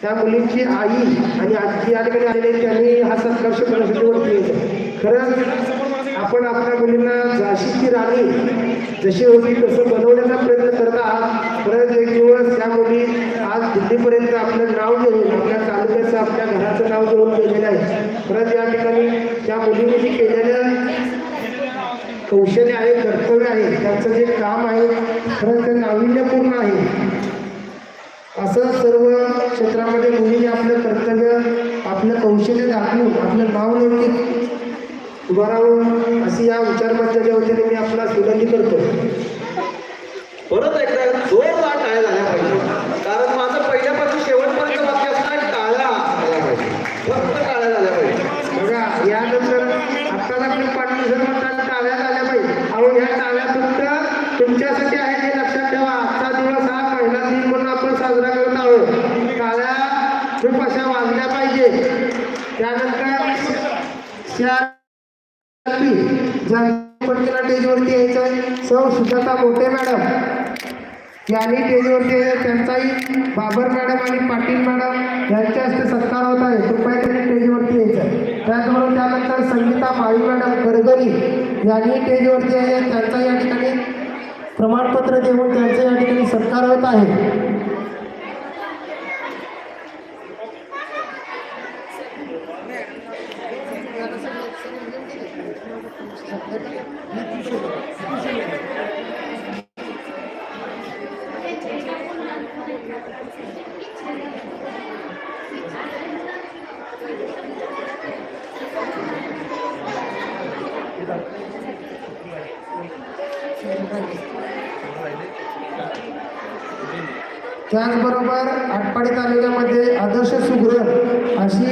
त्या मुलींची आई आणि आजी या ठिकाणी आलेले त्यांनी हा सत्कार करण्यासाठी वरती खरंच आपण आपल्या मुलींना झाशीची राणी जशी होती तसं बनवण्याचा प्रयत्न करत आहात. एक दिवस त्या मुली आज दिल्लीपर्यंत आपलं नाव घेऊन आपल्या तालुक्याचं आपल्या घराचं नाव घेऊन गेलेलं आहे परत या ठिकाणी त्या मुलींनी केलेल्या कौशल्य आहे कर्तव्य आहे त्याचं जे काम आहे खरंच ते नाविन्यपूर्ण आहे. असं सर्व क्षेत्रामध्ये मुलींनी आपलं कर्तव्य आपलं कौशल्य दाखवून आपलं नाव नोंदणी उभारावं अशी या विचारमंचाच्या वतीने मी आपला विनंती करतो परत एकदा जोरदार टाळ्या झाल्या पाहिजे कारण माझं पहिल्यापासून शेवटपर्यंत वाक्य असणार टाळ्या झाल्या पाहिजे फक्त टाळ्या झाल्या पाहिजे बघा यानंतर आत्ताच आपले पाटील सर म्हणतात टाळ्या झाल्या पाहिजे अहो ह्या टाळ्या फक्त तुमच्यासाठी आहे हे लक्षात ठेवा आजचा दिवस हा महिला दिन म्हणून आपण साजरा करत आहोत टाळ्या खूप अशा वाजल्या पाहिजे त्यानंतर ज्या स्टेजवरती यायचं आहे सौ सुजाता मोठे मॅडम यांनी स्टेजवरती यायचं, त्यांचाही बाबर मॅडम आणि पाटील मॅडम यांच्या हस्ते सत्कार होत आहे. कृपया त्यांनी टेजवरती यायचं. त्याचबरोबर त्यानंतर संगीता माळी मॅडम गडकरी यांनी टेजवरती आहे. त्यांचा या ठिकाणी प्रमाणपत्र देऊन त्यांचा या ठिकाणी सत्कार होत आहे त्याचबरोबर आटपाडी तालुक्यामध्ये आदर्श सुगरण अशी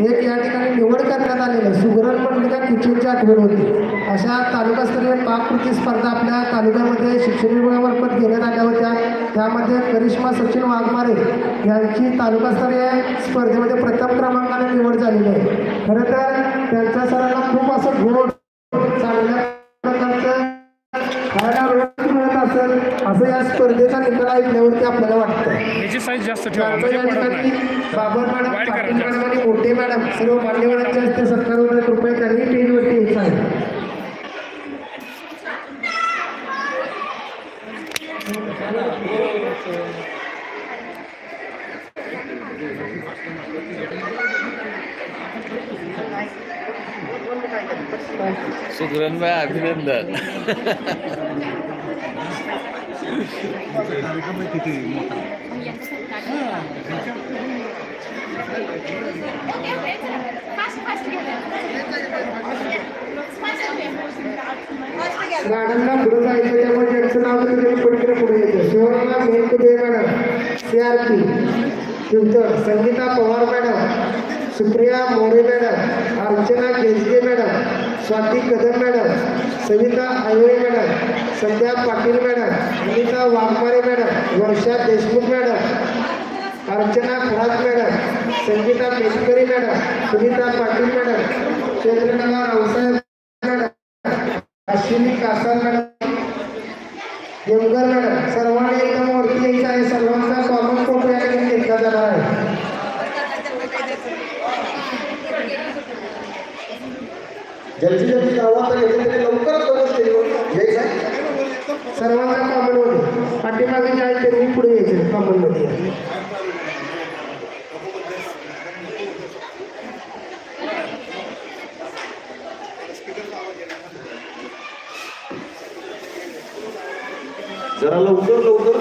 एक या ठिकाणी निवड करण्यात आलेली आहे सुगरण म्हणलं का किचनची अशा तालुकास्तरीय पाककृती स्पर्धा आपल्या तालुक्यामध्ये शिक्षण विभागामार्फत घेण्यात आल्या होत्या. त्यामध्ये करिश्मा सचिन वाघमारे यांची तालुकास्तरीय स्पर्धेमध्ये प्रथम क्रमांकाने निवड झालेली आहे. खरं तर त्यांच्या सरांना खूप असं गोड चांगल्या असेल असं या स्पर्धेचा निकाल ऐकल्यावरती आपल्याला वाटतं. याची साईज जास्त ठेवा त्यांचं म्हणजे बाबर मॅडम पाटील. मॅडम आणि मोठे मॅडम सर्व मान्यवरांच्या हस्ते सत्कार होणार कृपया त्यांनी स्टेजवरती यायचं आहे सुगरणबाई अभिनंदन. मॅडमला पुढे जायचं त्यामुळे ज्यांचं नाव तर त्यांनी पटकन पुढे येतं. Shivrala Mehkude madam C R P. नंतर Sangita Pawar madam. Supriya More madam Archana Kesge madam Swati Kadam madam Savita Ayole madam Sandhya Patil madam Anita Waghmare madam Varsha Deshmukh madam Archana Kharat madam Sangita Petkari madam Sunita Patil madam Chandrakala Raosaheb madam Ashwini Kasar madam Devgar madam सर्वांना एकदम वरती यायचं आहे. सर्वांचा common photo या ठिकाणी घेतला जाणार आहे. ज्यांची ज्यांची नावं आता येते त्यांनी लवकरात लवकर स्टेजवर यायचं आहे सर्वांचा कॉमनमध्ये पाठीमागे जे आहे त्यांनी पुढे यायचं कॉमनमध्ये जरा लवकर लवकर.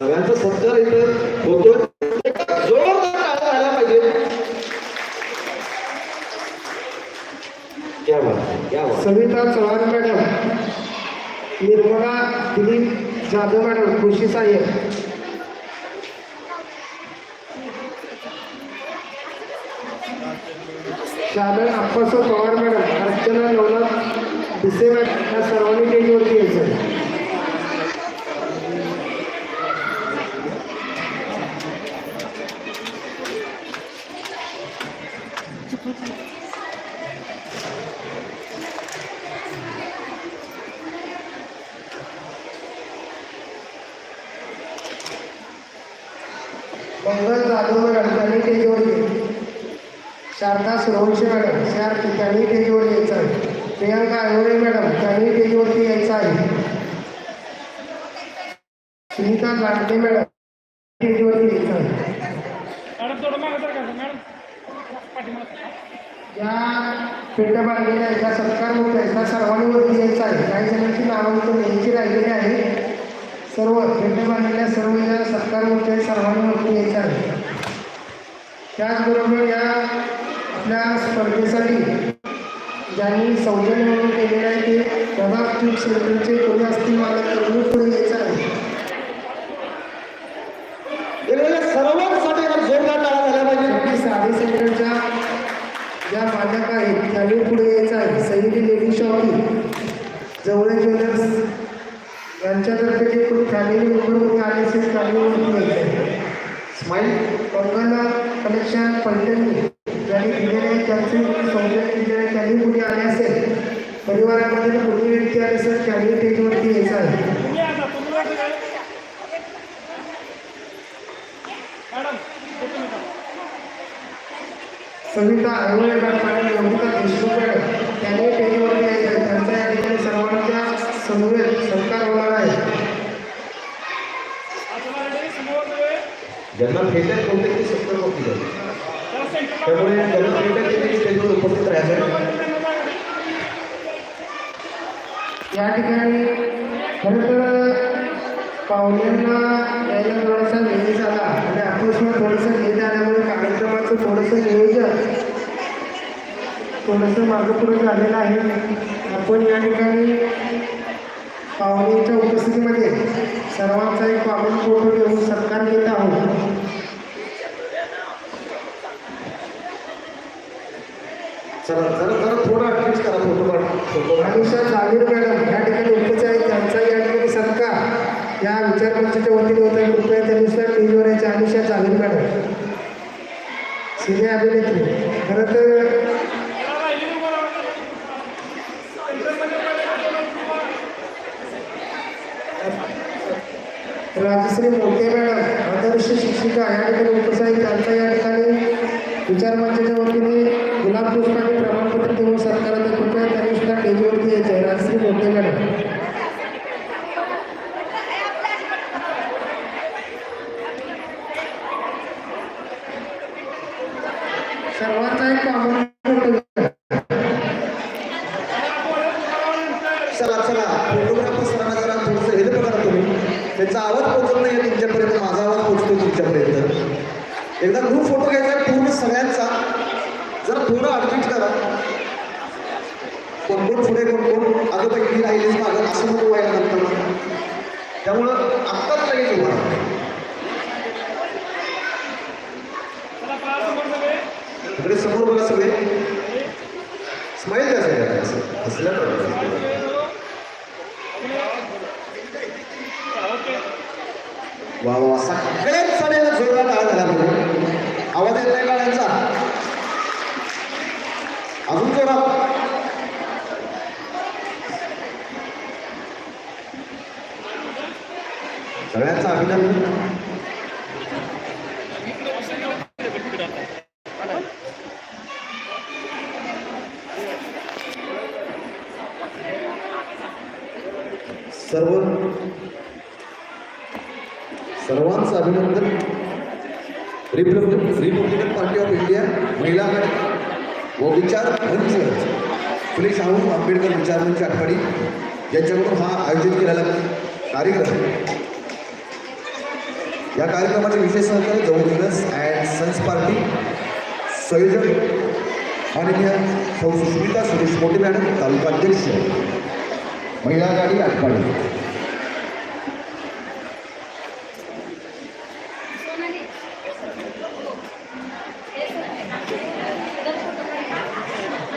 सगळ्यांचा सत्कार इथं होतो जोरदार पाहिजे सविता चव्हाण मॅडम निर्मला दिलीप जाधव मॅडम कृषी साहेब. शालन अप्पासो पवार मॅडम अर्चना नवनाथ भिसे मॅडम या सर्वांनी स्टेजवरती यायचं मंगल जाधव मॅडम त्यांनी स्टेजवर ये शारदा सुरवंशी मॅडम शार त्यांनी स्टेजवर यायचं आहे. प्रियांका आयवळे मॅडम त्यांनी स्टेजवरती यायचं आहे. सुनीता गाडगे मॅडम स्टेजवरती यायचं आहे. या पिंड बांधलेल्या एका सत्कार होत आहे त्या सर्वांनी वरती यायचं आहे. काही जणांची नावं न्यायची राहिलेली आहे सर्व पिंड बांधलेल्या सर्व या आहे सर्वांनी वरती यायचं आहे. त्याचबरोबर या आपल्या स्पर्धेसाठी ज्यांनी सौजन्य म्हणून केलेलं आहे ते प्रभाग ट्यूब सेंटरचे कोणी असतील मला करून पुढे यायचं आहे साडी सेंटरच्या ज्या मालक आहेत त्यांनी पुढे यायचं आहे सैनिकी लेडी शॉपी जवळ ज्वेलर्स यांच्यातर्फे जे कोणी फॅमिली मेंबरमध्ये आले असेल आहे स्माईल मंगल कलेक्शन पैठणी ज्यांनी दिलेले आहे त्यांचे सौजन्य दिलेले आहे त्यांनी कुणी आले असेल? परिवारामध्ये कुणी व्यक्ती आले असेल त्यांनी स्टेजवरती यायचं आहे. सविता आयवळे मॅडम आणि योगिता देशमुख मॅडम त्यांनी स्टेजवरती यायचं आहे त्यांच्या या ठिकाणी सर्वांच्या समवेत सत्कार होणार आहे आता ऑलरेडी समोर सगळे ज्यांना फेटत बहुतेक ते सत्तर कोटी झाले त्याला सेंटरला त्यामुळे ज्यांना भेटेल ते स्टेजवर उपस्थित राहायचं या ठिकाणी खरं तर पाहुण्यांना यायला थोडासा लेट झाला. आणि आपण थोडंसं लेट आल्यामुळे कार्यक्रमाचं थोडंसं नियोजन थोडंसं मागं पुढे झालेलं आहे. आपण या ठिकाणी पाहुण्यांच्या उपस्थितीमध्ये सर्वांचा एक कॉमन फोटो घेऊन सत्कार घेत आहोत चला जरा जरा थोडं ऍडजस्ट करा फोटो काढ फोटो काढ अनिशा जागीर मॅडम या ठिकाणी उपस्थित आहेत. त्यांचा या ठिकाणी सत्कार या विचारमंचाच्या वतीने होत आहे. कृपया त्यानुसार टीव्हीवर यायचे अनिशा जागीर मॅडम सिने अभिनेत्री. खरं तर त्याला राहिली तुम्हाला सेंटरमध्ये श्री मोठे मॅडम आदर्श शिक्षिका या ठिकाणी उपस्थित आहेत. त्यांचा या ठिकाणी विचारमंचाच्या वतीने गुलाब पुष्पाने प्रमाणपत्र देऊन सत्कारात कृपया त्यानुसार टीव्हीवरती यायचे आहे राजश्री मोठे मॅडम सर्वांचा एक कॉमन चला चला. त्यांचा आवाज पोचत नाही आहे तुमच्यापर्यंत माझा आवाज पोचतो तुमच्यापर्यंत एकदा ग्रुप फोटो घ्यायचा पूर्ण सगळ्यांचा. जरा थोडं अडजस्ट करा. कोण कोण पुढे कोण कोण? अगोदर पैकी राहिलेच मागत असं नको व्हायला नंतर त्यामुळं आत्ताच लगेच उभा राहा. त्याला पाहा समोर सगळे इकडे समोर बघा सगळे स्माईल द्या सगळ्यांना असं असल्या प्रकारे ओके वा वा सगळ्याच सगळ्याला जोरदार टाळा झाला पाहिजे आवाज येत नाही गाड्यांचा अजून जोरात सगळ्यांचं अभिनंदन. सर्व सर्वांचं अभिनंदन. Republic Republican Party of India महिला गट. व विचार मंच. फुले शाहू आंबेडकर विचार मंच आठवडी यांच्याकडून हा आयोजित केलेला कार्यक्रम. या कार्यक्रमाचे विशेष सहकार्य दिवस अँड सन्स पार्टी संयोजक माननीय सौ सुरेश मोठे मॅडम तालुका अध्यक्ष. महिला गाडी आठवडी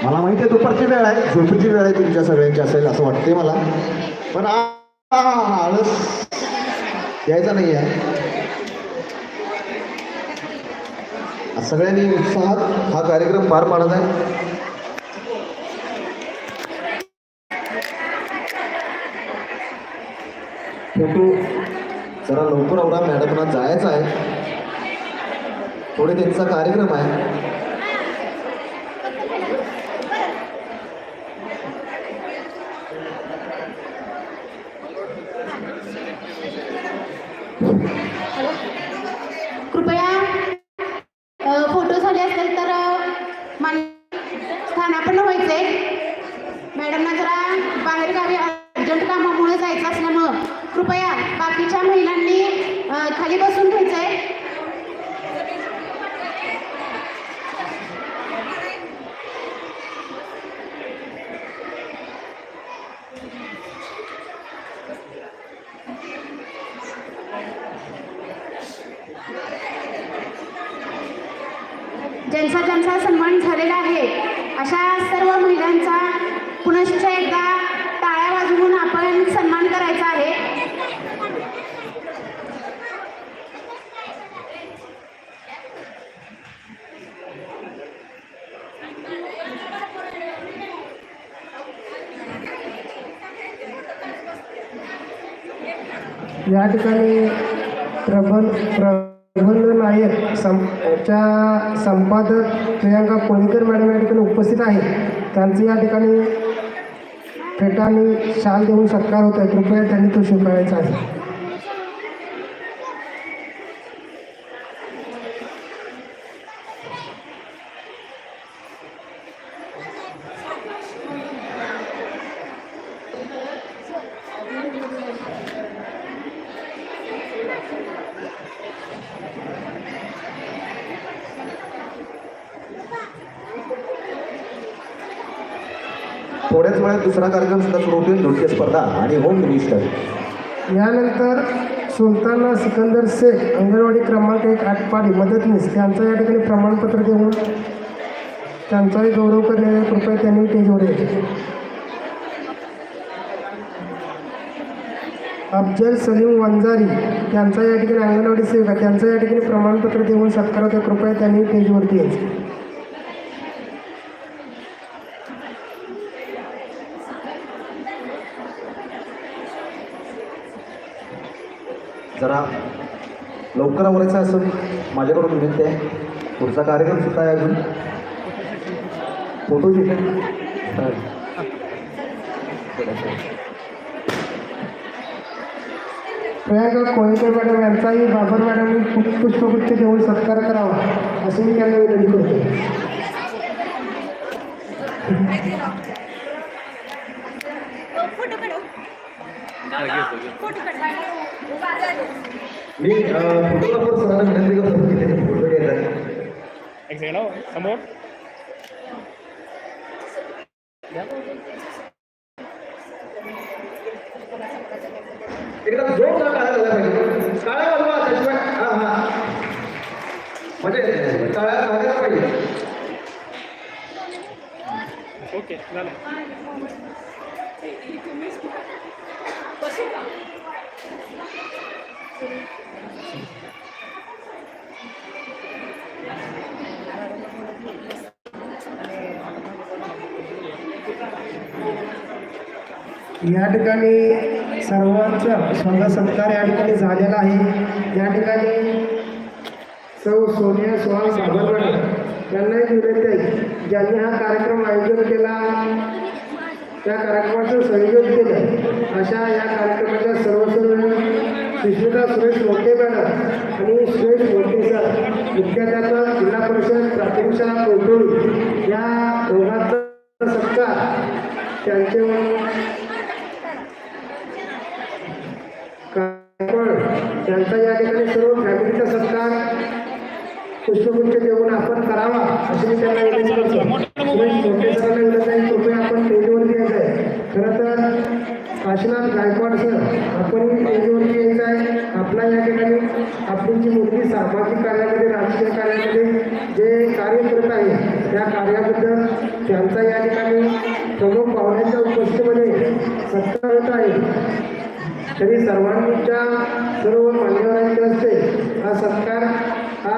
मला माहिती आहे दुपारची वेळ आहे झोपीची वेळ आहे तुमच्या सगळ्यांची असेल असं वाटते मला. पण आळस यायचा नाही आहे सगळ्यांनी उत्साहात हा कार्यक्रम पार पाडत आहे. फोटो जरा लवकर आवडा मॅडमना जायचं आहे. थोडे त्यांचा कार्यक्रम आहे कृपया अ, फोटो झाले असेल तर अ, मान स्थानापन्न व्हायचे मॅडमना जरा बाहेरगावी अर्जंट कामामुळे जायचं असल्यामुळं कृपया बाकीच्या महिलांनी अ, खाली बसून घ्यायचंय ज्यांचा ज्यांचा सन्मान झालेला आहे अशा सर्व महिलांचा पुनश्च एकदा टाळ्या वाजवून आपण सन्मान करायचा आहे. या ठिकाणी प्रबल प्रबंध नायक संच्या संपादक प्रियांका कोणीकर मॅडम या ठिकाणी उपस्थित आहे त्यांचे या ठिकाणी फेटाने शाल देऊन सत्कार होत आहे कृपया त्यांनी तो स्वीकारायचा आहे. थोड्याच वेळात दुसरा कार्यक्रम सुद्धा सुरू होतील नृत्य स्पर्धा आणि होम मिनिस्टर यानंतर सुलताना सिकंदर शेख अंगणवाडी क्रमांक एक आठपाडी मदतनीस त्यांचं या ठिकाणी प्रमाणपत्र देऊन त्यांचाही गौरव करण्याचा कृपया त्यांनी टेजवर यायचे अफजल सलीम वंजारी त्यांचा या ठिकाणी अंगणवाडी सेविका त्यांचं या ठिकाणी प्रमाणपत्र देऊन सत्कार होते कृपया त्यांनी पेजवरती यायचं. जरा लवकर आवरायचं असं माझ्याकडून विनंती आहे. पुढचा कार्यक्रम सुद्धा आहे अजून. फोटो प्रियांका कोळीकर मॅडम यांचाही बाबर मॅडमनी पुष्पगुच्छ देऊन सत्कार करावा असे मी त्यांना विनंती करतो मी फोटोग्राफर सरांना विनंती करतो की त्यांनी फोटो घ्यायचा एक सेकंड हो. समोर. एकदम जोरदार टाळ्या झाल्या पाहिजे टाळ्या वाजवा त्याशिवाय हा हा म्हणजे टाळ्या वाजायला पाहिजे ओके झालं या ठिकाणी सर्वांचा स्वतः सत्कार या ठिकाणी झालेला आहे. या ठिकाणी सौ सोनिया सुहास बाबर यांनाही विनंती आहे. ज्यांनी हा कार्यक्रम आयोजन केला त्या कार्यक्रमाचं संयोजन केलं अशा या कार्यक्रमाच्या सर्वसर्व सर्व सुष्मिता सुरेश मोठे मॅडम आणि सुरेश मोठे सर विद्यार्थ्याचा जिल्हा परिषद प्राथमिक शाळा कोटोळी या दोघांचा सत्कार त्यांचे पुष्पगुच्छ देऊन आपण करावा अशी मी त्यांना विनंती करतो. सुरेश मोठे सरांना विनंती आहे कृपया आपण स्टेजवरती यायचं आहे. खरं तर काशीनाथ गायकवाड सर आपण स्टेजवरती यायचं आहे. आपला या ठिकाणी आपली जी मुलगी सामाजिक कार्यामध्ये राजकीय कार्यामध्ये जे कार्य करत आहे त्या कार्याबद्दल त्यांचा या ठिकाणी प्रमुख पाहुण्यांच्या उपस्थितीमध्ये सत्कार होत आहे. तरी सर्वांच्या सर्व मान्यवरांचे हस्ते हा सत्कार हा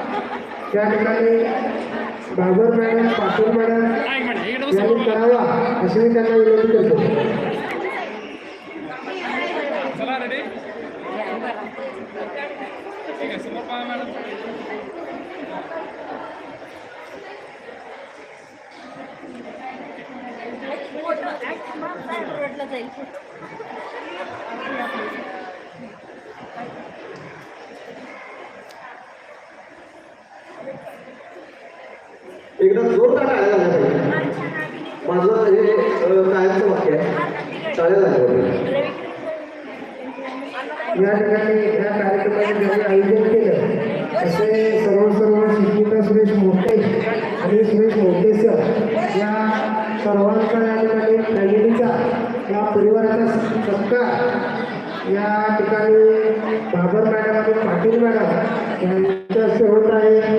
त्या ठिकाणी बाबर मॅडम पाटील मॅडम बसा. यांनी करावा अशी मी त्यांना विनंती करतो. चला रेडी ठीक आहे समोर पहा मॅडम एकदा जोरदार टाळ्या झाल्या पाहिजे. माझं हे अ, कायमचं वाक्य आहे. टाळ्या झाल्या पाहिजे या ठिकाणी या कार्यक्रमाचे ज्यांनी आयोजन केलं असे सर्व सर्व शिक्षिका सुरेश मोठे आणि सुरेश मोठे सर या सर्वांचा या ठिकाणी फॅमिलीचा या परिवाराचा सत्कार या ठिकाणी बाबर मॅडम आणि पाटील मॅडम यांच्या हस्ते होत आहे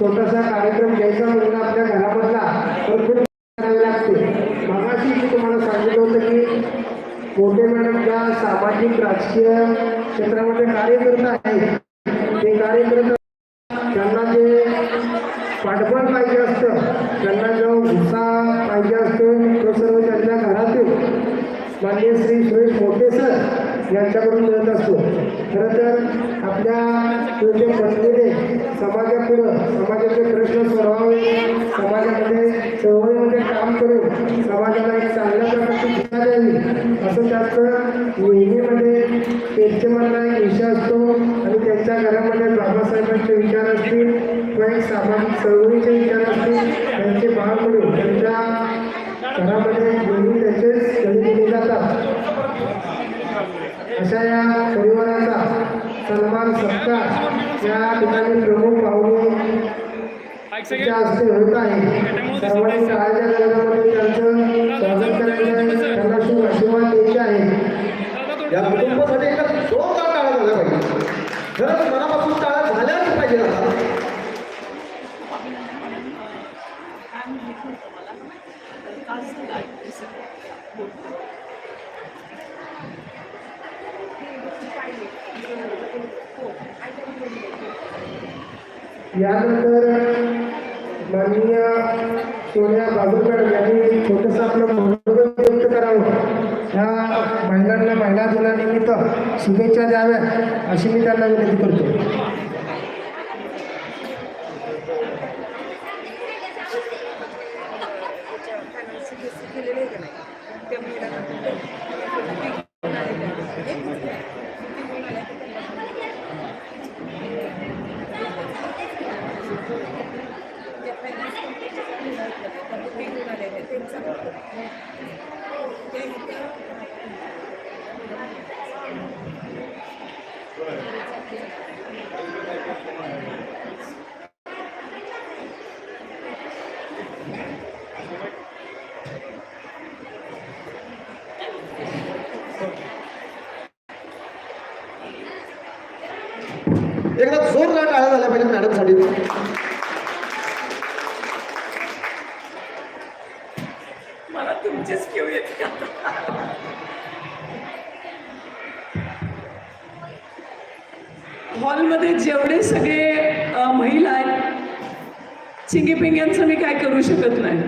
छोटासा कार्यक्रम घ्यायचा म्हणून आपल्या घरामधला तर खूप करावे लागते. मागाशी मी तुम्हाला सांगितलं होतं की मोठे मॅडम ज्या सामाजिक राजकीय क्षेत्रामध्ये कार्य करत आहेत ते कार्य करत त्यांना जे पाठबळ पाहिजे असतं त्यांना जो उत्साह पाहिजे असतो तो सर्व त्यांच्या घरातून माननीय श्री सुरेश मोठे सर यांच्याकडून मिळत असतो खरं तर आपल्या तुझे पत्नीने समाजापुढं समाजाचे प्रश्न सोडवावे समाजामध्ये चळवळीमध्ये काम करून समाजाला एक चांगल्या प्रकारची दिशा द्यावी असं त्याचं नेहमीमध्ये त्यांच्या मनाला एक विषय असतो आणि त्यांच्या घरामध्ये बाबासाहेबांचे विचार असतील किंवा एक सामाजिक चळवळीचे विचार असतील त्यांचे भाव करून त्यांच्या घरामध्ये नेहमी त्याचेच कधी केले जातात अशा या परिवाराचा सन्मान सत्कार या ठिकाणी प्रमुख पाहुणे हस्ते होत आहे. सर्वांनी टाळ्याच्या गजरामध्ये त्यांचं स्वागत करायचं आहे. त्यांना शुभ आशीर्वाद द्यायचे आहे. या कुटुंबासाठी एका जोरदार टाळ्या झाल्या पाहिजे खरंच मनापासून टाळ्या झाल्याच पाहिजे आता. यानंतर माननीय सोन्या बाबूकर यांनी एक छोटंसं आपलं मनोगत व्यक्त करावं. ह्या महिलांना महिला दिनानिमित्त शुभेच्छा द्याव्या अशी मी त्यांना विनंती करतो एकदा जोरदार टाळ्या झाल्या पाहिजे मॅडमसाठी मला तुमचेच घेऊ येते हॉलमध्ये जेवढे सगळे महिला आहेत चिंगीपिंग्यांचं मी काय करू शकत नाही.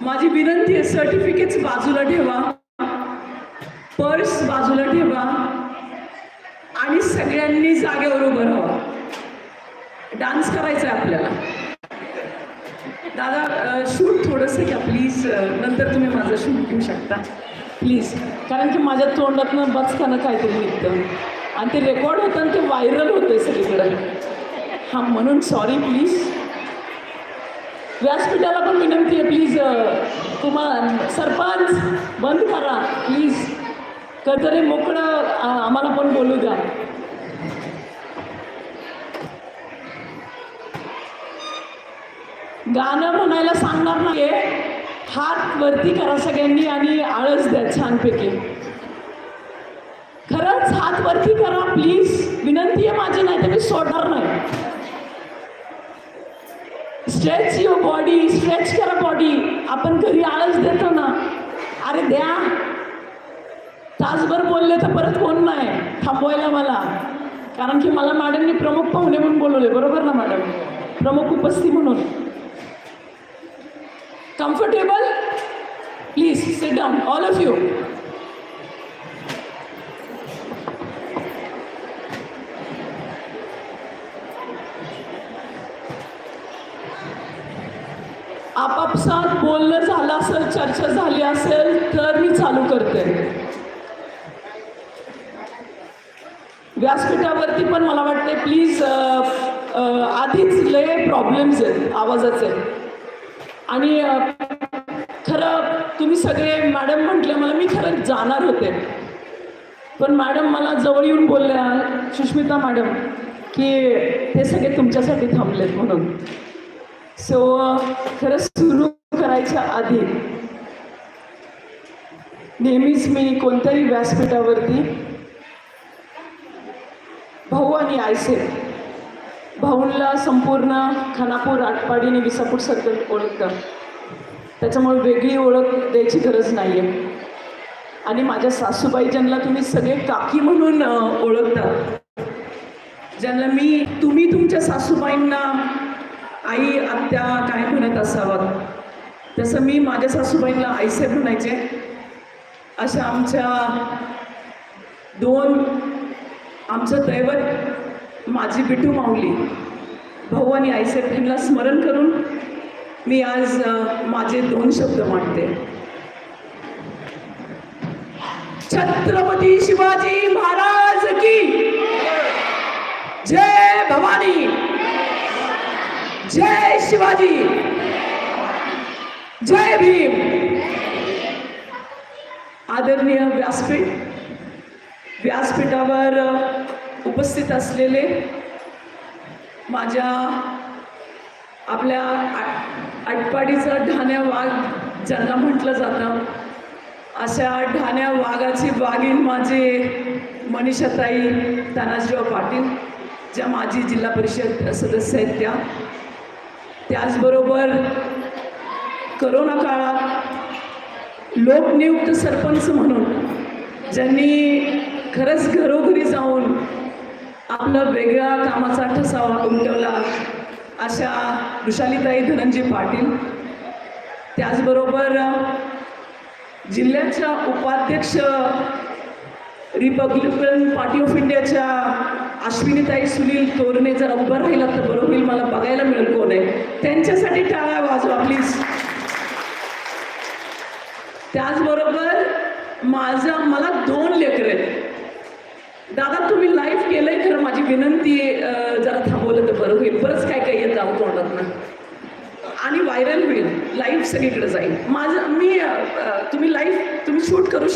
माझी विनंती आहे सर्टिफिकेट्स बाजूला ठेवा पर्स बाजूला ठेवा आणि सगळ्यांनी जागेवर उभं राहा. डान्स करायचा आहे आपल्याला. दादा शूट थोडंसं घ्या प्लीज. नंतर तुम्ही माझं शूट घेऊ शकता. प्लीज. कारण की माझ्या तोंडातनं बचकानं काहीतरी निघतं. आणि ते रेकॉर्ड होतं आणि ते व्हायरल होतं सगळीकडं. हां म्हणून सॉरी प्लीज व्यासपीठाला पण विनंती आहे प्लीज तुम्हाला सरपंच बंद करा प्लीज कधीतरी मोकळं आम्हाला पण बोलू द्या. गाणं म्हणायला सांगणार नाहीये. हात वरती करा सगळ्यांनी आणि आळस द्या छानपैकी. खरंच हात वरती करा प्लीज विनंती आहे माझी नाही तर मी सोडणार नाही. स्ट्रेच युअर बॉडी स्ट्रेच करा बॉडी आपण घरी आळस देतो ना. अरे द्या. तासभर बोलले तर परत कोण नाही? थांबवायला मला. कारण की मला मॅडमनी प्रमुख पाहुणे म्हणून बोलवले बरोबर ना मॅडम प्रमुख उपस्थित म्हणून. Comfortable please sit down all of you आपापसात बोलणं झालं असेल चर्चा झाली असेल तर मी चालू करते. व्यासपीठावरती पण मला वाटते प्लीज आधीच लय प्रॉब्लेम्स आहेत आवाजाचे. आणि खरं तुम्ही सगळे मॅडम म्हटले मला मी खरं जाणार होते. पण मॅडम मला जवळ येऊन बोलल्या सुष्मिता मॅडम की हे सगळे तुमच्यासाठी थांबलेत म्हणून. सो खरं सुरू करायच्या आधी नेहमीच मी कोणत्याही व्यासपीठावरती भाऊ आणि आयसे भाऊंला संपूर्ण खानापूर आटपाडी आणि विसापूर सर्कल ओळखतं. त्याच्यामुळे वेगळी ओळख द्यायची गरज नाही आहे आणि माझ्या सासूबाई ज्यांना तुम्ही सगळे काकी म्हणून ओळखता ज्यांना मी तुम्ही तुमच्या सासूबाईंना आई आत्या काय म्हणत असावात तसं मी माझ्या सासूबाईंना आईसे म्हणायचे. अशा आमच्या दोन आमचं दैवत माझी बिटू माऊली. भाऊ आणि आईसाहेब यांना स्मरण करून मी आज माझे दोन शब्द मांडते. छत्रपती शिवाजी महाराज की जय भवानी! जय शिवाजी। जय भीम। आदरणीय व्यासपीठ व्यासपीठावर उपस्थित असलेले माझ्या आपल्या आटपाडीचा ढाण्या वाघ ज्यांना म्हटलं जातं अशा ढाण्या वाघाची वाघीण माझे मनीषाताई तानाजीराव पाटील ज्या माजी जिल्हा परिषद सदस्य आहेत त्या. त्याचबरोबर करोना काळात लोकनियुक्त सरपंच म्हणून ज्यांनी खरंच घरोघरी जाऊन आपला वेगळा कामाचा ठसावा उमटवला अशा वृषालीताई धनंजय पाटील. त्याचबरोबर जिल्ह्याच्या उपाध्यक्ष रिपब्लिकन पार्टी ऑफ इंडियाच्या अश्विनीताई सुनील तोरणे जर उभं राहिला तर बरं होईल मला बघायला मिळेल कोण आहे. त्यांच्यासाठी टाळा वाजवा प्लीज त्याचबरोबर माझा मला दोन लेकर आहेत. दादा तुम्ही लाईव्ह केलंय खरं माझी विनंती जरा थांबवलं तर बरं होईल. बरंच काय काय येत आहोत तोंडातनं आणि व्हायरल होईल लाईव्ह सगळीकडे जाईल. माझं मी तुम्ही लाईव्ह तुम्ही शूट करू